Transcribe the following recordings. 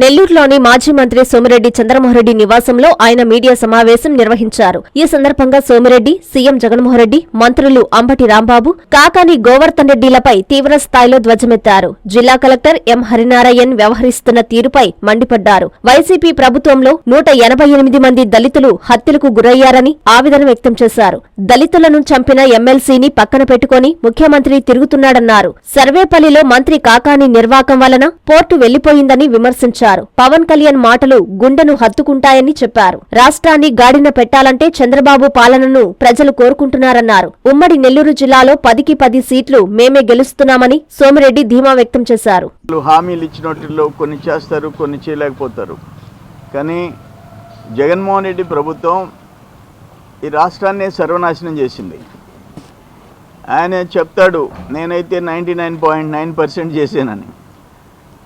నెల్లూరులోని మాజీ మంత్రి సోమిరెడ్డి చంద్రమోహన్రెడ్డి నివాసంలో ఆయన మీడియా సమావేశం నిర్వహించారు. ఈ సందర్భంగా సోమిరెడ్డి సీఎం జగన్మోహన్రెడ్డి మంత్రులు అంబటి రాంబాబు కాకాని గోవర్ధన్ రెడ్డిలపై తీవ్ర స్థాయిలో ధ్వజమెత్తారు. జిల్లా కలెక్టర్ ఎం హరినారాయణ్ వ్యవహరిస్తున్న తీరుపై మండిపడ్డారు. వైసీపీ ప్రభుత్వంలో నూట ఎనభై ఎనిమిది మంది దళితులు హత్యలకు గురయ్యారని ఆవేదన వ్యక్తం చేశారు. దళితులను చంపిన ఎమ్మెల్సీని పక్కన పెట్టుకుని ముఖ్యమంత్రి తిరుగుతున్నాడన్నారు. సర్వేపల్లిలో మంత్రి కాకాని నిర్వాకం వలన పోర్టు వెళ్ళిపోయిందని విమర్శించారు. పవన్ కళ్యాణ్ మాటలు గుండెను హత్తుకుంటాయని చెప్పారు. రాష్ట్రాన్ని గాడిన పెట్టాలంటే చంద్రబాబు పాలనను ప్రజలు కోరుకుంటున్నారన్నారు. ఉమ్మడి నెల్లూరు జిల్లాలో పదికి పది సీట్లు మేమే గెలుస్తున్నామని సోమిరెడ్డి ధీమా వ్యక్తం చేశారు. హామీలు ఇచ్చినట్లో కొన్ని చేస్తారు కొన్ని చేయలేకపోతారు. కానీ జగన్మోహన్ రెడ్డి ప్రభుత్వం ఈ రాష్ట్రాన్ని సర్వనాశనం చేసింది. ఆయన చెప్తాడు నేనైతే ninety nine point nine percent చేశానని.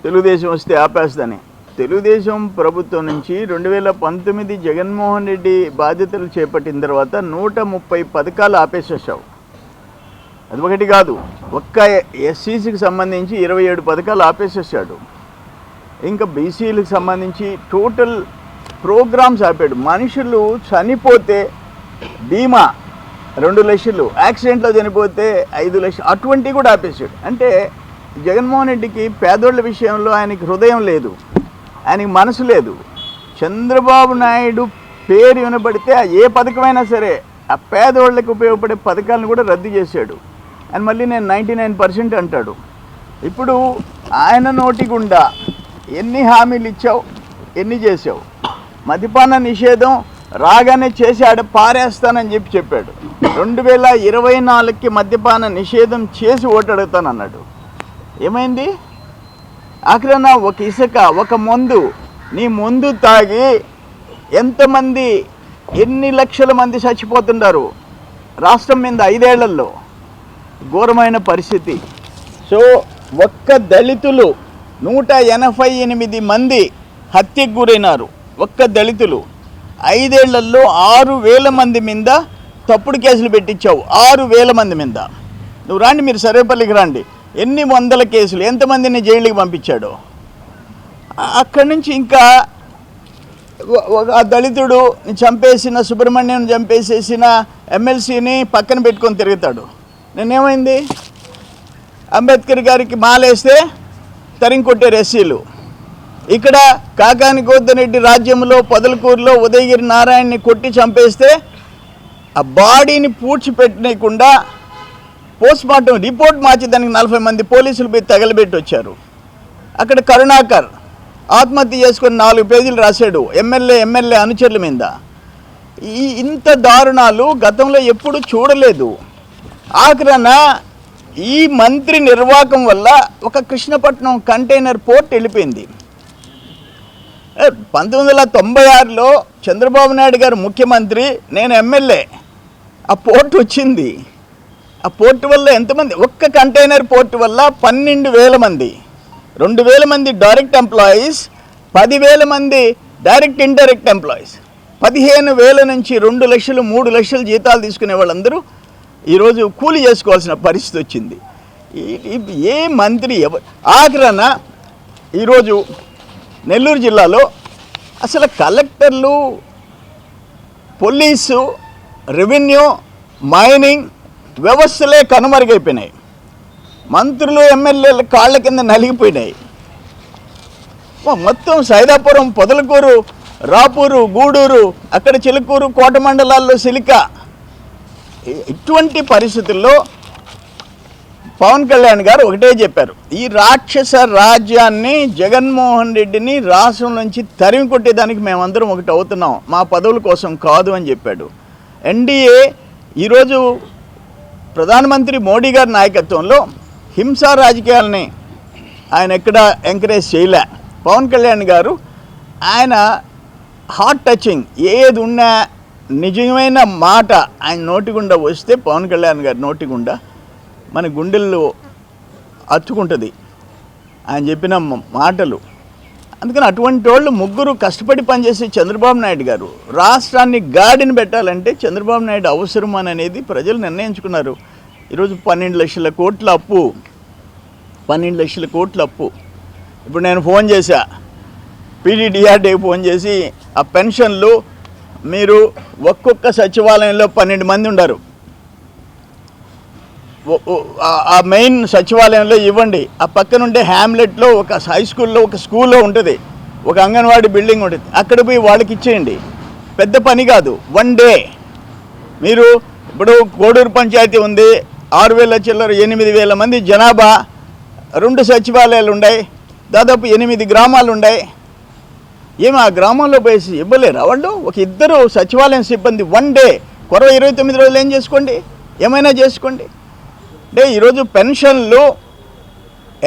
తెలుగుదేశం వస్తే ఆపేస్తాని తెలుగుదేశం ప్రభుత్వం నుంచి రెండు వేల పంతొమ్మిది జగన్మోహన్ రెడ్డి బాధ్యతలు చేపట్టిన తర్వాత నూట ముప్పై పథకాలు ఆపేసేసావు అది ఒకటి కాదు ఒక్క ఎస్సీసీకి సంబంధించి ఇరవై ఏడు పథకాలు ఆపేసేసాడు ఇంకా బీసీలకు సంబంధించి టోటల్ ప్రోగ్రామ్స్ ఆపాడు. మనుషులు చనిపోతే బీమా రెండు లక్షలు యాక్సిడెంట్లో చనిపోతే ఐదు లక్షలు అటువంటివి కూడా ఆపేసాడు అంటే జగన్మోహన్ రెడ్డికి పేదోళ్ళ విషయంలో ఆయనకి హృదయం లేదు. ఆయనకి మనసు లేదు. చంద్రబాబు నాయుడు పేరు వినబడితే ఆ ఏ పథకమైనా సరే ఆ పేదోళ్ళకి ఉపయోగపడే పథకాలను కూడా రద్దు చేశాడు. అని మళ్ళీ నేను నైంటీ నైన్ పర్సెంట్ అంటాడు. ఇప్పుడు ఆయన నోటి గుండా ఎన్ని హామీలు ఇచ్చావు ఎన్ని చేసావు మద్యపాన నిషేధం రాగానే చేసి ఆడ పారేస్తానని చెప్పి చెప్పాడు. రెండు వేల ఇరవై నాలుగుకి మద్యపాన నిషేధం చేసి ఓటు అడుగుతానన్నాడు. ఏమైంది? అక్కడ ఒక ఇసుక ఒక మందు. నీ ముందు తాగి ఎంతమంది ఎన్ని లక్షల మంది చచ్చిపోతుంటారు రాష్ట్రం మీద ఐదేళ్ళలో ఘోరమైన పరిస్థితి. సో ఒక్క దళితులు నూట ఎనభై ఎనిమిది మంది హత్యకు గురైనారు. ఒక్క దళితులు. ఐదేళ్ళలో ఆరు వేల మంది మీద తప్పుడు కేసులు పెట్టించావు. ఆరు వేల మంది మీద. నువ్వు రాండి మీరు సర్వేపల్లికి రండి. ఎన్ని వందల కేసులు ఎంతమందిని జైలుకి పంపించాడు? అక్కడి నుంచి ఇంకా ఒక దళితుడు చంపేసిన సుబ్రహ్మణ్యం చంపేసేసిన ఎమ్మెల్సీని పక్కన పెట్టుకొని తిరుగుతాడు. నేనేమైంది? అంబేద్కర్ గారికి మాలేస్తే తరింకొట్టారు ఎస్సీలు. ఇక్కడ కాకాని గోద్దరెడ్డి రాజ్యంలో పొదలకూరులో ఉదయగిరి నారాయణని కొట్టి చంపేస్తే ఆ బాడీని పూడ్చిపెట్టనీయకుండా పోస్ట్ మార్టం రిపోర్ట్ మార్చి దానికి నలభై మంది పోలీసులు పోయి తగలబెట్టి వచ్చారు. అక్కడ కరుణాకర్ ఆత్మహత్య చేసుకొని నాలుగు పేజీలు రాశాడు. ఎమ్మెల్యే ఎమ్మెల్యే అనుచరుల మీద. ఈ ఇంత దారుణాలు గతంలో ఎప్పుడు చూడలేదు. ఆఖరణ ఈ మంత్రి నిర్వాకం వల్ల ఒక కృష్ణపట్నం కంటైనర్ పోర్ట్ వెళ్ళిపోయింది. పంతొమ్మిది వందల తొంభై ఆరులో చంద్రబాబు నాయుడు గారు ముఖ్యమంత్రి నేను ఎమ్మెల్యే. ఆ పోర్ట్ వచ్చింది. ఆ పోర్టు వల్ల ఎంతమంది? ఒక్క కంటైనర్ పోర్టు వల్ల పన్నెండు వేల మంది. రెండు వేల మంది డైరెక్ట్ ఎంప్లాయీస్ పదివేల మంది డైరెక్ట్ ఇండైరెక్ట్ ఎంప్లాయీస్. పదిహేను వేల నుంచి రెండు లక్షలు మూడు లక్షలు జీతాలు తీసుకునే వాళ్ళందరూ ఈరోజు కూలి చేసుకోవాల్సిన పరిస్థితి వచ్చింది. ఏ మంత్రి ఎవ ఆఖరణ ఈరోజు నెల్లూరు జిల్లాలో అసలు కలెక్టర్లు పోలీసు రెవెన్యూ మైనింగ్ వ్యవస్థలే కనుమరుగైపోయినాయి. మంత్రులు ఎమ్మెల్యేల కాళ్ళ కింద నలిగిపోయినాయి. మొత్తం సైదాపురం పొదలకూరు రాపూరు గూడూరు అక్కడ చిలుకూరు కోట మండలాల్లో సిలిక. ఇటువంటి పరిస్థితుల్లో పవన్ కళ్యాణ్ గారు ఒకటే చెప్పారు ఈ రాక్షస రాజ్యాన్ని జగన్మోహన్ రెడ్డిని రాష్ట్రం నుంచి తరిమి కొట్టేదానికి మేమందరం ఒకటి అవుతున్నాం మా పదవుల కోసం కాదు అని చెప్పాడు. ఎన్డీఏ ఈరోజు ప్రధానమంత్రి మోడీ గారి నాయకత్వంలో హింసా రాజకీయాలని ఆయన ఎక్కడ ఎంకరేజ్ చేయలే. పవన్ కళ్యాణ్ గారు ఆయన హార్ట్ టచింగ్ ఏది ఉన్నా నిజమైన మాట ఆయన నోటి గుండా వస్తే పవన్ కళ్యాణ్ గారి నోటి గుండా మన గుండెల్లో అచ్చుకుంటుంది ఆయన చెప్పిన మాటలు అందుకని అటువంటి వాళ్ళు ముగ్గురు కష్టపడి పనిచేసే చంద్రబాబు నాయుడు గారు రాష్ట్రాన్ని గాడిని పెట్టాలంటే చంద్రబాబు నాయుడు అవసరం అనేది ప్రజలు నిర్ణయించుకున్నారు. ఈరోజు పన్నెండు లక్షల కోట్ల అప్పు పన్నెండు లక్షల కోట్ల అప్పు. ఇప్పుడు నేను ఫోన్ చేశా పీడీడీఆర్డీకి ఫోన్ చేసి ఆ పెన్షన్లు మీరు ఒక్కొక్క సచివాలయంలో పన్నెండు మంది ఉండరు. ఆ- మెయిన్ సచివాలయంలో ఇవ్వండి. ఆ పక్కన ఉండే హ్యామ్లెట్లో ఒక హై స్కూల్లో ఒక స్కూల్లో ఉంటుంది. ఒక అంగన్వాడీ బిల్డింగ్ ఉంటుంది. అక్కడ పోయి వాళ్ళకి ఇచ్చేయండి. పెద్ద పని కాదు. One day. మీరు ఇప్పుడు కోడూరు పంచాయతీ ఉంది. ఆరు వేల చిల్లర ఎనిమిది వేల మంది జనాభా రెండు సచివాలయాలు ఉన్నాయి. దాదాపు ఎనిమిది గ్రామాలు ఉన్నాయి. ఏమి ఆ గ్రామాల్లో పోయేసి ఇవ్వలేరు వాళ్ళు? ఒక ఇద్దరు సచివాలయం సిబ్బంది వన్ డే. కొరవ ఇరవై తొమ్మిది రోజులు ఏం చేసుకోండి? ఏమైనా చేసుకోండి. అంటే ఈరోజు పెన్షన్లు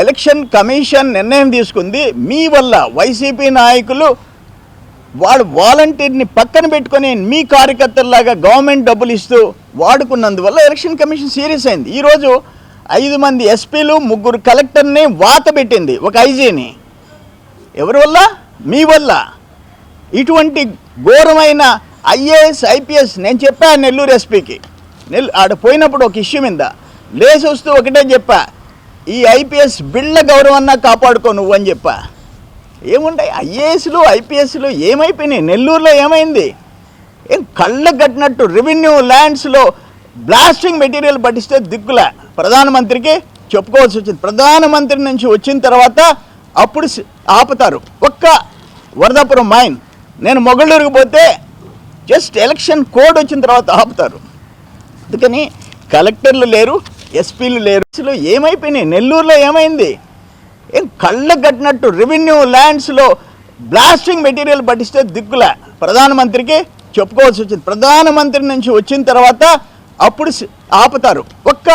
ఎలక్షన్ కమిషన్ నిర్ణయం తీసుకుంది. మీ వల్ల వైసీపీ నాయకులు వాడు వాలంటీర్ని పక్కన పెట్టుకొని మీ కార్యకర్తల్లాగా గవర్నమెంట్ డబ్బులు ఇస్తూ వాడుకున్నందువల్ల ఎలక్షన్ కమిషన్ సీరియస్ అయింది. ఈరోజు ఐదు మంది ఎస్పీలు ముగ్గురు కలెక్టర్ని వాత పెట్టింది ఒక ఐజీని. ఎవరి వల్ల? మీ వల్ల. ఇటువంటి ఘోరమైన ఐఏఎస్ ఐపీఎస్ నేను చెప్పా నెల్లూరు ఎస్పీకి. నెల్ ఆడ పోయినప్పుడు ఒక ఇష్యూ మీద లేచి వస్తూ ఒకటే చెప్పా ఈ ఐపీఎస్ బిళ్ళ గౌరవాన్న కాపాడుకో నువ్వు అని చెప్పా. ఏముంటాయి? ఐఏఎస్లు ఐపీఎస్లు ఏమైపోయినాయి? నెల్లూరులో ఏమైంది? ఏం కళ్ళ కట్టినట్టు రెవెన్యూ ల్యాండ్స్లో బ్లాస్టింగ్ మెటీరియల్ పట్టిస్తే దిక్కులే. ప్రధానమంత్రికి చెప్పుకోవాల్సి వచ్చింది. ప్రధానమంత్రి నుంచి వచ్చిన తర్వాత అప్పుడు ఆపుతారు. ఒక్క వరదాపురం మైన్. నేను మొగళ్ళూరుకు పోతే జస్ట్ ఎలక్షన్ కోడ్ వచ్చిన తర్వాత ఆపుతారు. అందుకని కలెక్టర్లు లేరు ఎస్పీలు లేరు. అసలు ఏమైపోయినాయి? నెల్లూరులో ఏమైంది? ఏం కళ్ళకు కట్టినట్టు రెవెన్యూ ల్యాండ్స్లో బ్లాస్టింగ్ మెటీరియల్ పట్టిస్తే దిక్కులే. ప్రధానమంత్రికి చెప్పుకోవాల్సి వచ్చింది. ప్రధానమంత్రి నుంచి వచ్చిన తర్వాత అప్పుడు ఆపుతారు. ఒక్క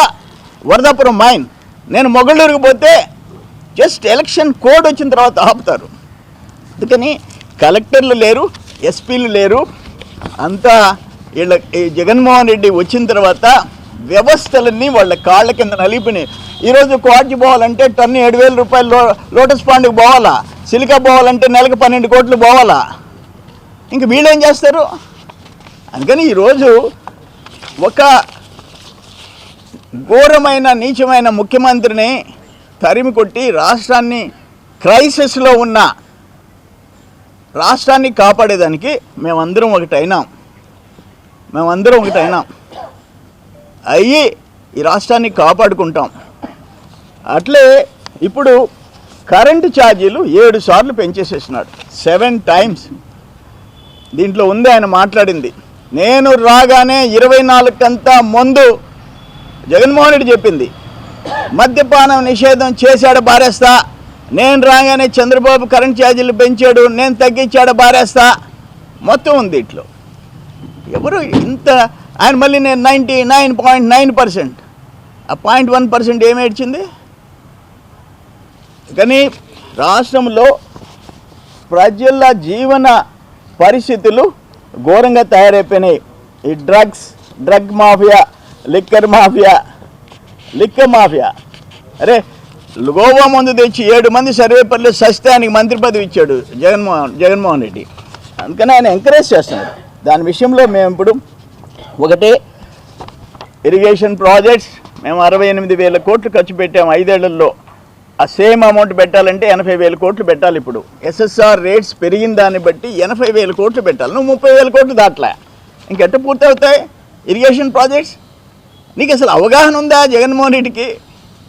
వరదాపురం మైన్. నేను మొగళ్ళూరుకు పోతే జస్ట్ ఎలక్షన్ కోడ్ వచ్చిన తర్వాత ఆపుతారు. అందుకని కలెక్టర్లు లేరు ఎస్పీలు లేరు. అంతా వీళ్ళ ఈ జగన్మోహన్ రెడ్డి వచ్చిన తర్వాత వ్యవస్థలన్నీ వాళ్ళ కాళ్ళ కింద నలిపినాయి. ఈరోజు కోటి పోవాలంటే టన్ను ఏడు వేల రూపాయలు లో లోటస్ పాండ్కి పోవాలా? సిలికా పోవాలంటే నెలకు పన్నెండు కోట్లు పోవాలా? ఇంక వీళ్ళేం చేస్తారు? అందుకని ఈరోజు ఒక ఘోరమైన నీచమైన ముఖ్యమంత్రిని తరిమి కొట్టి రాష్ట్రాన్ని క్రైసిస్లో ఉన్న రాష్ట్రాన్ని కాపాడేదానికి మేమందరం ఒకటైనాం. మేమందరం ఒకటైనాం. అయ్యి ఈ రాష్ట్రాన్ని కాపాడుకుంటాం. అట్లే ఇప్పుడు కరెంటు ఛార్జీలు ఏడు సార్లు పెంచేసేసినాడు. Seven times. దీంట్లో ఉంది ఆయన మాట్లాడింది. నేను రాగానే ఇరవై నాలుగంతా ముందు జగన్మోహన్ రెడ్డి చెప్పింది. మద్యపానం నిషేధం చేశాడు బారేస్తా. నేను రాగానే చంద్రబాబు కరెంట్ ఛార్జీలు పెంచాడు నేను తగ్గించాడు బారేస్తా. మొత్తం ఉంది ఇట్లో. ఎవరు ఇంత ఆయన మళ్ళీ నేను ninety nine point nine percent. ఆ పాయింట్ వన్ పర్సెంట్ ఏమేడ్చింది కానీ రాష్ట్రంలో ప్రజల జీవన పరిస్థితులు ఘోరంగా తయారైపోయినాయి. ఈ drugs drug mafia liquor mafia liquor mafia. అరే గోవా మందు తెచ్చి ఏడు మంది సర్వేపల్లి సస్యానికి మంత్రి పదవి ఇచ్చాడు జగన్మోహన్ జగన్మోహన్ రెడ్డి. అందుకని ఆయన ఎంకరేజ్ చేస్తున్నాడు. దాని విషయంలో మేము ఇప్పుడు ఒకటి. ఇరిగేషన్ ప్రాజెక్ట్స్ మేము అరవై ఎనిమిది వేల కోట్లు ఖర్చు పెట్టాము ఐదేళ్ళలో. ఆ సేమ్ అమౌంట్ పెట్టాలంటే ఎనభై వేల కోట్లు పెట్టాలి ఇప్పుడు. ఎస్ఎస్ఆర్ రేట్స్ పెరిగిన దాన్ని బట్టి ఎనభై వేల కోట్లు పెట్టాలి. నువ్వు ముప్పై వేల కోట్లు దాట్లే. ఇంకెట్ట పూర్తవుతాయి ఇరిగేషన్ ప్రాజెక్ట్స్ నీకు అసలు అవగాహన ఉందా జగన్మోహన్ రెడ్డికి?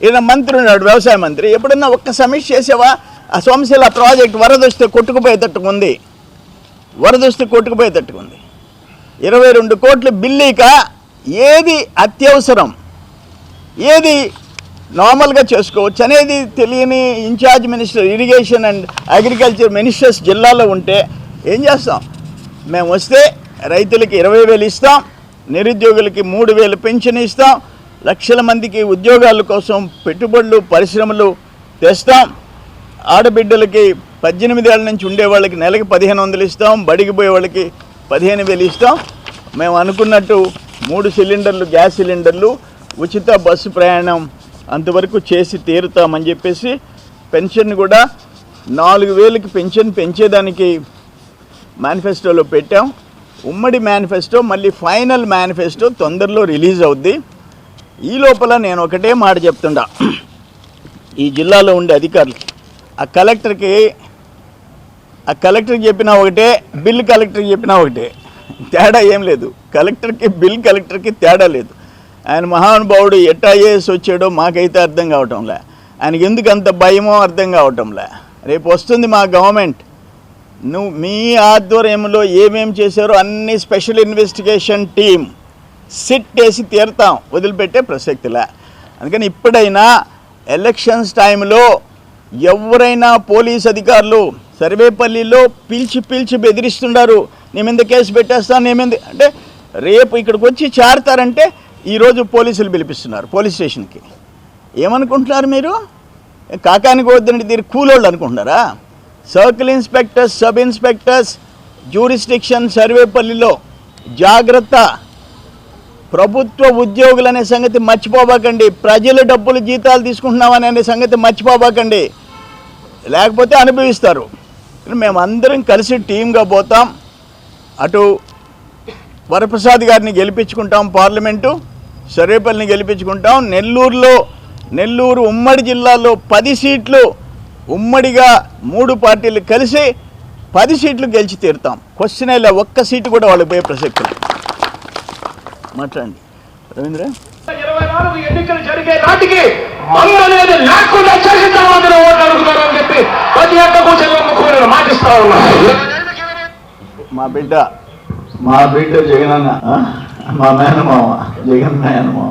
ఈయన మంత్రి ఉన్నాడు వ్యవసాయ మంత్రి. ఎప్పుడన్నా ఒక్క సమీక్ష చేసావా? ఆ సోమశిల ప్రాజెక్ట్ వరద వస్తే కొట్టుకుపోయేటట్టుగా కొట్టుకుపోయేటట్టుకుంది వరద వస్తే కొట్టుకుపోయేటట్టుగా ఉంది ఇరవై రెండు కోట్లు బిల్లీక ఏది అత్యవసరం? ఏది నార్మల్గా చేసుకోవచ్చు అనేది తెలియని incharge minister irrigation and agriculture ministers జిల్లాలో ఉంటే ఏం చేస్తాం? మేము వస్తే రైతులకి ఇరవై వేలు ఇస్తాం నిరుద్యోగులకి మూడు వేలు పెన్షన్ ఇస్తాం లక్షల మందికి ఉద్యోగాల కోసం పెట్టుబడులు పరిశ్రమలు తెస్తాం. ఆడబిడ్డలకి పద్దెనిమిది ఏళ్ళ నుంచి ఉండే వాళ్ళకి నెలకి పదిహేను వందలు ఇస్తాం బడికి పోయే వాళ్ళకి పదిహేను వేలు ఇస్తాం. మేము అనుకున్నట్టు మూడు సిలిండర్లు గ్యాస్ సిలిండర్లు ఉచిత బస్సు ప్రయాణం అంతవరకు చేసి తీరుతామని చెప్పేసి పెన్షన్ కూడా నాలుగు వేలకి పెన్షన్ పెంచేదానికి మేనిఫెస్టోలో పెట్టాం. ఉమ్మడి మేనిఫెస్టో మళ్ళీ ఫైనల్ మేనిఫెస్టో తొందరలో రిలీజ్ అవుద్ది. ఈ లోపల నేను ఒకటే మాట చెప్తుండా. ఈ జిల్లాలో ఉండే అధికారులు ఆ కలెక్టర్కి ఆ కలెక్టర్కి చెప్పినా ఒకటే బిల్ కలెక్టర్కి చెప్పినా ఒకటే. తేడా ఏం లేదు. కలెక్టర్కి బిల్ కలెక్టర్కి తేడా లేదు. ఆయన మహానుభావుడు ఎట్టా ఐఏఎస్ వచ్చాడో మాకైతే అర్థం కావటంలే. ఆయనకి ఎందుకు అంత భయమో అర్థం కావటంలే. రేపు వస్తుంది మా గవర్నమెంట్. నువ్వు మీ ఆధ్వర్యంలో ఏమేం చేశారో అన్ని స్పెషల్ ఇన్వెస్టిగేషన్ టీం సిట్ వేసి తీరుతాం. వదిలిపెట్టే ప్రసక్తిలా అందుకని ఇప్పుడైనా ఎలక్షన్స్ టైంలో ఎవరైనా పోలీస్ అధికారులు సర్వేపల్లిలో పిలిచి పిలిచి బెదిరిస్తున్నారు నీ మీద కేసు పెట్టేస్తాను నీ మీద అంటే రేపు ఇక్కడికి వచ్చి చేరతారంటే ఈరోజు పోలీసులు పిలిపిస్తున్నారు పోలీస్ స్టేషన్కి. ఏమనుకుంటున్నారు మీరు? కాకానికి వద్దండి దీని కూలోళ్ళు అనుకుంటున్నారా? Circle inspectors sub inspectors jurisdiction సర్వేపల్లిలో జాగ్రత్త. ప్రభుత్వ ఉద్యోగులు అనే సంగతి మర్చిపోబాకండి. ప్రజల డబ్బులు జీతాలు తీసుకుంటున్నామని అనే సంగతి మర్చిపోబాకండి. లేకపోతే అనుభవిస్తారు. మేమందరం కలిసి టీంగా పోతాం. అటు వరప్రసాద్ గారిని గెలిపించుకుంటాం పార్లమెంటు సర్వేపల్లిని గెలిపించుకుంటాం. నెల్లూరులో నెల్లూరు ఉమ్మడి జిల్లాలో పది సీట్లు ఉమ్మడిగా మూడు పార్టీలు కలిసి పది సీట్లు గెలిచి తీరుతాం. క్వశ్చన్ ఇలా ఒక్క సీటు కూడా వాళ్ళకి పోయే ప్రసక్తి మాట్లాడండి. రవీంద్ర? ఇరవై నాలుగు ఎన్నికలు జరిగే నాటికి మందు అనేది లేకుండా చేసిన తర్వాత ఓట్లు అడుగుతారని చెప్పి ప్రతి ఒక్కకు చంద్రబాబు మాటిస్తా ఉన్నా మా బిడ్డ మా బిడ్డ జగనన్న ఆ? మా మేనమామ జగన్ మేనమామ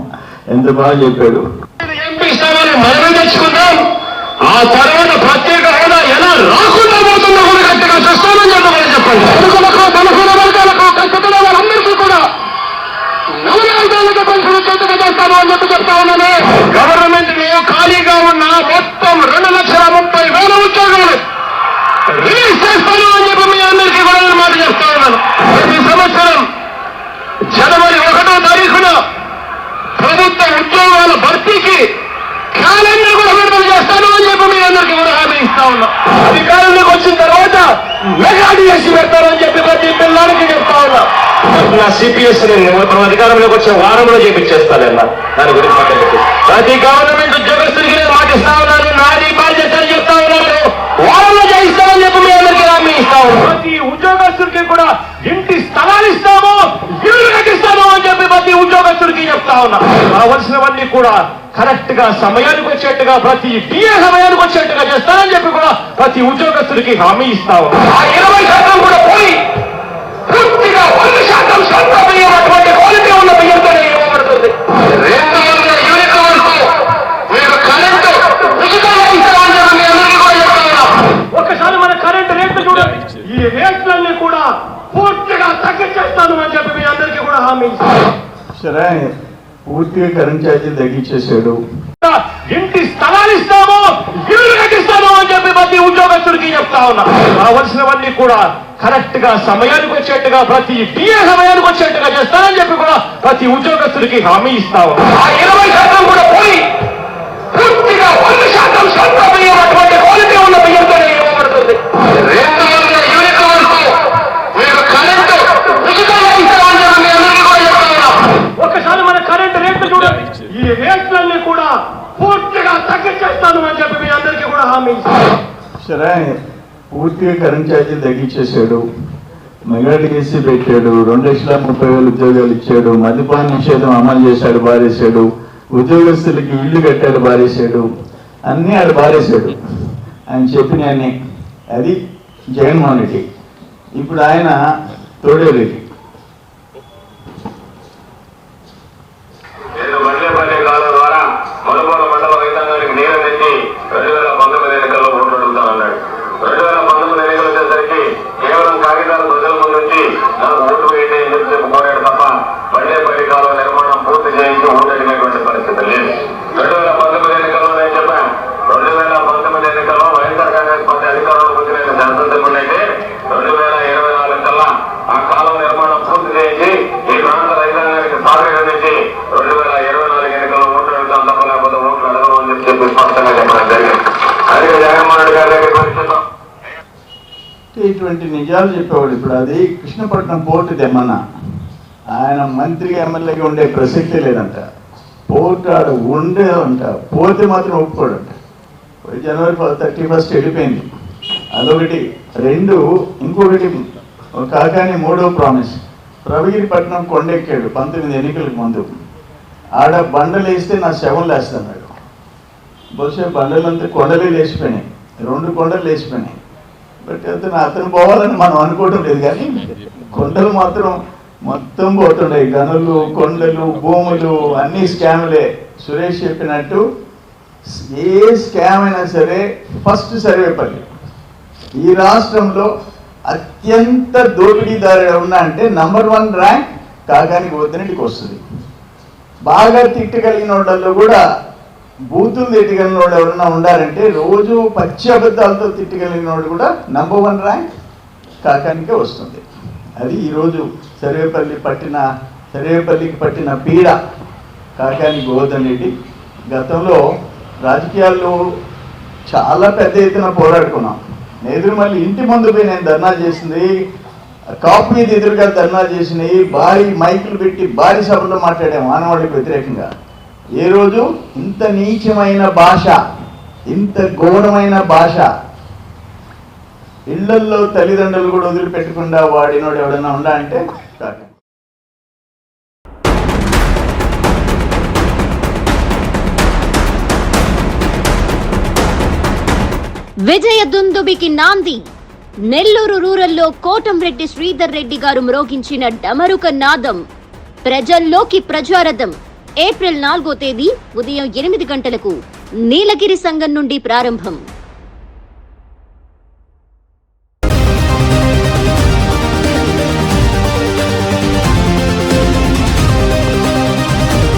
ఎంత బాగా చెప్పాడు. ఎంపీ స్థానాన్ని మనమే తెచ్చుకుందాం. ఆ తర్వాత ప్రత్యేక హోదా ఎలా రాకుండా పోతుందో కూడా గట్టిగా చూస్తామని చెప్పమని చెప్పండి. పెన్షన్ చేతులు చేస్తాను అని చెప్పి చెప్తా ఉన్నాను గవర్నమెంట్లో ఖాళీగా ఉన్న మొత్తం రెండు లక్షల ముప్పై వేల ఉద్యోగాలు రిలీజ్ చేస్తాను అని చెప్పి మీ అందరికీ కూడా నేను మాట చెప్తా ఉన్నాను. ప్రతి సంవత్సరం జనవరి ఒకటో తారీఖున ప్రభుత్వ ఉద్యోగాల భర్తీకి క్యాలెండర్ కూడా విడుదల చేస్తాను అని చెప్పి మీ అందరికీ కూడా హామీ ఇస్తా ఉన్నా అధికారంలోకి వచ్చిన తర్వాత మెగా డిఎస్సి పెడతారని చెప్పి ప్రతి పిల్లలకి చెప్తా నా సిపిఎస్ నేను మనం అధికారంలోకి వచ్చిన వారంలో చేపించేస్తానన్నా దాని గురించి పక్కన ప్రతి గవర్నమెంట్ ఉద్యోగస్తుడికి నేను మాటిస్తా ఉన్నాను. నాది బాధ్యత చెప్తా ఉన్నాను. వారంలో చేయిస్తామని చెప్పి మీ అందరికీ హామీ ఇస్తా ప్రతి ఉద్యోగస్తుడికి కూడా ఇంటి స్థలాలు ఇస్తాము. ఇల్లు కట్టిస్తాము అని చెప్పి ప్రతి ఉద్యోగస్తుడికి చెప్తా ఉన్నా. కావలసినవన్నీ కూడా కరెక్ట్గా సమయానికి వచ్చేట్టుగా ప్రతి డిఏ సమయానికి వచ్చేట్టుగా చేస్తానని చెప్పి కూడా ప్రతి ఉద్యోగస్తుడికి హామీ ఇస్తాము ఆ ఇరవై శాతం కూడా పోయి సరే పూర్తిగా కరెంట్ ఛార్జీలు తగ్గించేసాడు ఇంటి స్థలాలు ఇస్తాము ఇల్లు కట్టిస్తాము అని చెప్పి ప్రతి ఉద్యోగస్తుడికి చెప్తా ఉన్నా. కావలసినవన్నీ కూడా కరెక్ట్గా సమయానికి వచ్చేట్టుగా ప్రతి డిఏ సమయానికి వచ్చేట్టుగా చేస్తానని చెప్పి కూడా ప్రతి ఉద్యోగస్తుడికి హామీ ఇస్తా ఆ ఇరవై శాతం కూడా పోయి పూర్తిగా వంద శాతం సొంత బియ్యం అటువంటి క్వాలిటీ ఉన్న బియ్యంతో ఇవ్వబడుతుంది. రెండు వందల యూనిట్ల వరకు మీకు కరెంటు ఉచితంగా ఇస్తామని చెప్పి కూడా ఒకసారి మన కరెంట్ రేట్లు చూడండి. ఈ రేట్లన్నీ కూడా పూర్తిగా తగ్గించేస్తాను అని చెప్పి మీ అందరికీ కూడా హామీ ఇస్తాను. సరే పూర్తిగా కరెంట్ ఛార్జీలు తగ్గించేసాడు మెగా డిఎస్సి పెట్టాడు. రెండు లక్షల ముప్పై వేల ఉద్యోగాలు ఇచ్చాడు. మద్యపాన నిషేధం అమలు చేశాడు బారేశాడు. ఉద్యోగస్తులకి ఇల్లు కట్టాడు బారేశాడు. అన్నీ ఆడు బారేశాడు. ఆయన చెప్పినవన్నీ అది జగన్మోహన్ రెడ్డి. ఇప్పుడు ఆయన తోడేరెడ్డి నేను మల్లెపల్లి కాలం ద్వారా మనుగోలు మండల రైతాంగానికి నీరు తెచ్చి రెండు వేల పంతొమ్మిది ఎన్నికల్లో ఓట్లు అడుగుతానన్నాడు రెండు వేల పంతొమ్మిది ఎన్నికలు వచ్చేసరికి కేవలం కాగితాల ప్రజల ముందు నుంచి నాకు ఓటు వేయండి అని చెప్పి చెప్పి కోరాడు తప్ప మల్లెపల్లి కాలం నిర్మాణం పూర్తి చేయించి ఓటు అడిగినటువంటి పరిస్థితి లేదు రెండు వేల పంతొమ్మిది ఎన్నికల్లో నేను చెప్పాను రెండు వేల పంతొమ్మిది ఎన్నికల్లో వైఎస్ఆర్ కాంగ్రెస్ పార్టీ అధికారంలోకి వచ్చి నేను శాసనసభ్యుడు అయితే రెండు వేల ఇరవై నాలుగు కల్లా ఆ కాలం నిర్మాణం పూర్తి చేయించి ఈ ప్రాంత రైతాంగానికి సాగు అందించి రెండు వేల ఇరవై నాలుగు ఎన్నికల్లో ఓట్లు అడుగుతాం తప్ప లేకపోతే ఓట్లు అడగము అని చెప్పి చెప్పి స్పష్టంగా చెప్పడం జరిగింది అదే జగన్మోహన్ రెడ్డి గారి దగ్గర పరిస్థితుల్లో ఇటువంటి నిజాలు చెప్పేవాడు. ఇప్పుడు అది కృష్ణపట్నం పోర్టు తెమ్మన్నా. ఆయన మంత్రిగా ఎమ్మెల్యేగా ఉండే ప్రసక్తే లేదంట. పోర్టు ఆడ ఉండేదంట పోతే మాత్రం ఒప్పుకోడంట. పోయి జనవరి థర్టీ ఫస్ట్ వెళ్ళిపోయింది. అదొకటి. రెండు ఇంకొకటి కాకాని మూడో ప్రామిస్. రవిగిరిపట్నం కొండెక్కాడు పంతొమ్మిది ఎన్నికలకు ముందు. ఆడ బండలు వేస్తే నా శవం లేస్తాడు బహుశా బండలంతా కొండలే లేచిపోయినాయి. రెండు కొండలు లేచిపోయినాయి. బట్ అతను అతను పోవాలని మనం అనుకోవటం లేదు కానీ కొండలు మాత్రం మొత్తం పోతుండే గనులు కొండలు భూములు అన్ని స్కాములే. సురేష్ చెప్పినట్టు ఏ స్కామ్ అయినా సరే ఫస్ట్ సర్వేపల్లి. ఈ రాష్ట్రంలో అత్యంత దోపిడీదారు ఉన్నా అంటే నంబర్ వన్ ర్యాంక్ కాకానికి వద్దనటికి వస్తుంది. బాగా తిట్టగలిగిన వాళ్ళల్లో కూడా బూతులు తిట్టగలిగిన వాళ్ళు ఎవరైనా ఉండారంటే రోజు పచ్చి అబద్ధాలతో తిట్టగలిగిన వాడు కూడా నంబర్ వన్ ర్యాంక్ కాకానికే వస్తుంది. అది ఈరోజు సర్వేపల్లి పట్టిన సర్వేపల్లికి పట్టిన పీడ కాకానికి పోవద్దనేది గతంలో రాజకీయాల్లో చాలా పెద్ద ఎత్తున పోరాడుకున్నాం. ఎదురు మళ్ళీ ఇంటి ముందు పోయి నేను ధర్నా చేసింది కాపు మీద ఎదురుగా ధర్నా చేసినవి భారీ మైకులు పెట్టి భారీ సభలో మాట్లాడే మానవాళికి వ్యతిరేకంగా. ఏ రోజు? ఇంత నీచమైన భాష ఇంత ఘోరమైన భాష. ఇళ్ళల్లో తల్లిదండ్రులు కూడా వదిలిపెట్టకుండా వాడినోడు ఎవడన్నా ఉండా అంటే విజయ దుందుబికి నాంది. నెల్లూరు రూరల్లో కోటంరెడ్డి శ్రీధర్ రెడ్డి గారు మ్రోగించిన డమరుక నాదం. ప్రజల్లోకి ప్రజారథం. ఏప్రిల్ నాలుగో తేదీ ఉదయం ఎనిమిది గంటలకు నీలగిరి సంఘం నుండి ప్రారంభం.